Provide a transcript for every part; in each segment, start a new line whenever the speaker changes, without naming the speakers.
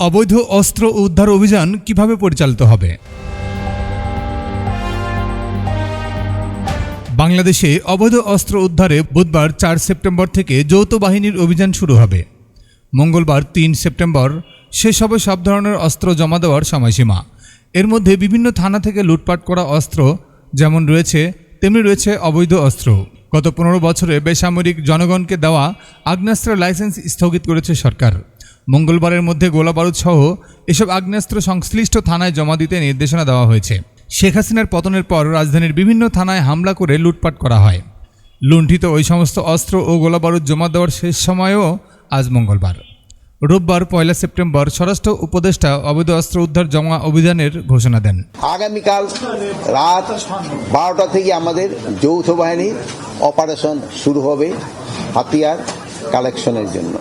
অবৈধ অস্ত্র উদ্ধার অভিযান কীভাবে পরিচালিত হবে? বাংলাদেশে অবৈধ অস্ত্র উদ্ধারে বুধবার চার সেপ্টেম্বর থেকে যৌথ বাহিনীর অভিযান শুরু হবে। মঙ্গলবার তিন সেপ্টেম্বর শেষ হবে সব ধরনের অস্ত্র জমা দেওয়ার সময়সীমা। এর মধ্যে বিভিন্ন থানা থেকে লুটপাট করা অস্ত্র যেমন রয়েছে, তেমনি রয়েছে অবৈধ অস্ত্র। গত পনেরো বছরে বেসামরিক জনগণকে দেওয়া আগ্নেয়াস্ত্রের লাইসেন্স স্থগিত করেছে সরকার। মঙ্গলবারের মধ্যে গোলাবারুদ সহ এসব আগ্নেয়াস্ত্র সংশ্লিষ্ট থানায় জমা দিতে নির্দেশনা দেওয়া হয়েছে। শেখ হাসিনার পতনের পর রাজধানীর বিভিন্ন থানায় হামলা করে লুটপাট করা হয়। লুণ্ঠিত ওই সমস্ত অস্ত্র ও গোলাবারুদ জমা দেওয়ার শেষ সময়ও আজ মঙ্গলবার। রোববার পয়লা সেপ্টেম্বর স্বরাষ্ট্র উপদেষ্টা অবৈধ অস্ত্র উদ্ধার জমা অভিযানের ঘোষণা দেন।
আগামীকাল রাত বারোটা থেকে আমাদের যৌথ বাহিনীর অপারেশন শুরু হবে হাতিয়ার কালেকশনের জন্য।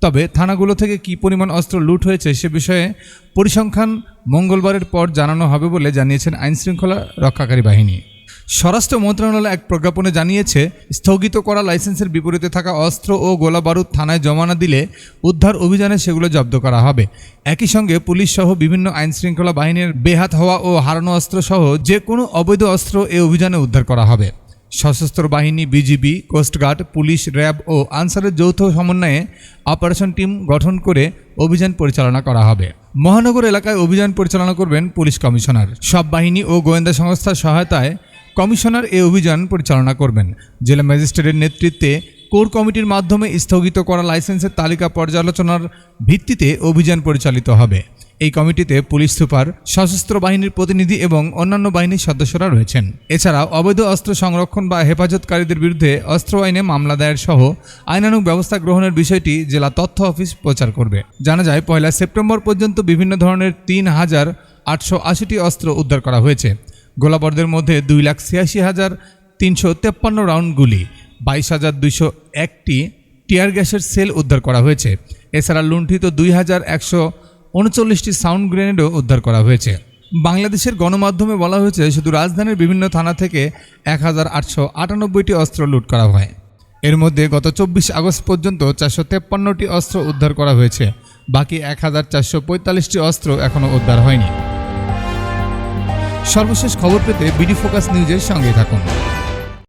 তবে থানাগুলো থেকে কী পরিমাণ অস্ত্র লুট হয়েছে সে বিষয়ে পরিসংখ্যান মঙ্গলবারের পর জানানো হবে বলে জানিয়েছেন আইনশৃঙ্খলা রক্ষাকারী বাহিনী। স্বরাষ্ট্র মন্ত্রণালয় এক প্রজ্ঞাপনে জানিয়েছে, স্থগিত করা লাইসেন্সের বিপরীতে থাকা অস্ত্র ও গোলাবারুদ থানায় জমা না দিলে উদ্ধার অভিযানে সেগুলো জব্দ করা হবে। একই সঙ্গে পুলিশ সহ বিভিন্ন আইনশৃঙ্খলা বাহিনীর বেহাত হওয়া ও হারানো অস্ত্র সহ যে কোনো অবৈধ অস্ত্র এ অভিযানে উদ্ধার করা হবে। সশস্ত্র বাহিনী, বিজিবি কোস্টগার্ড পুলিশ, র্যাব ও আনসারের যৌথ সমন্বয়ে অপারেশন টিম গঠন করে অভিযান পরিচালনা করা হবে। মহানগর এলাকায় অভিযান পরিচালনা করবেন পুলিশ কমিশনার। সব বাহিনী ও গোয়েন্দা সংস্থার সহায়তায় কমিশনার এ অভিযান পরিচালনা করবেন। জেলা ম্যাজিস্ট্রেটের নেতৃত্বে কোর কমিটির মাধ্যমে স্থগিত করা লাইসেন্সের তালিকা পর্যালোচনার ভিত্তিতে অভিযান পরিচালিত হবে। এই কমিটিতে পুলিশ সুপার, সশস্ত্র বাহিনীর প্রতিনিধি এবং অন্যান্য বাহিনীর সদস্যরা রয়েছেন। এছাড়াও অবৈধ অস্ত্র সংরক্ষণ বা হেফাজতকারীদের বিরুদ্ধে অস্ত্র আইনে মামলা দায়ের সহ আইনানুগ ব্যবস্থা গ্রহণের বিষয়টি জেলা তথ্য অফিস প্রচার করবে। জানা যায়, পয়লা সেপ্টেম্বর পর্যন্ত বিভিন্ন ধরনের তিন হাজার আটশো আশিটি অস্ত্র উদ্ধার করা হয়েছে। গোলাবর্দের মধ্যে দুই লাখ ছিয়াশি হাজার তিনশো তেপ্পান্ন রাউন্ড গুলি, বাইশ হাজার দুইশো একটি টিয়ার গ্যাসের সেল উদ্ধার করা হয়েছে। এছাড়া লুণ্ঠিত দুই হাজার একশো উনচল্লিশটি সাউন্ড গ্রেনেডও উদ্ধার করা হয়েছে। বাংলাদেশের গণমাধ্যমে বলা হয়েছে, শুধু রাজধানীর বিভিন্ন থানা থেকে এক হাজার আটশো আটানব্বইটি অস্ত্র লুট করা হয়। এর মধ্যে গত চব্বিশ আগস্ট পর্যন্ত চারশো তেপ্পান্নটি অস্ত্র উদ্ধার করা হয়েছে। বাকি এক হাজার চারশো পঁয়তাল্লিশটি অস্ত্র এখনও উদ্ধার হয়নি। সর্বশেষ খবর পেতে বিডি ফোকাস নিউজের সঙ্গে থাকুন।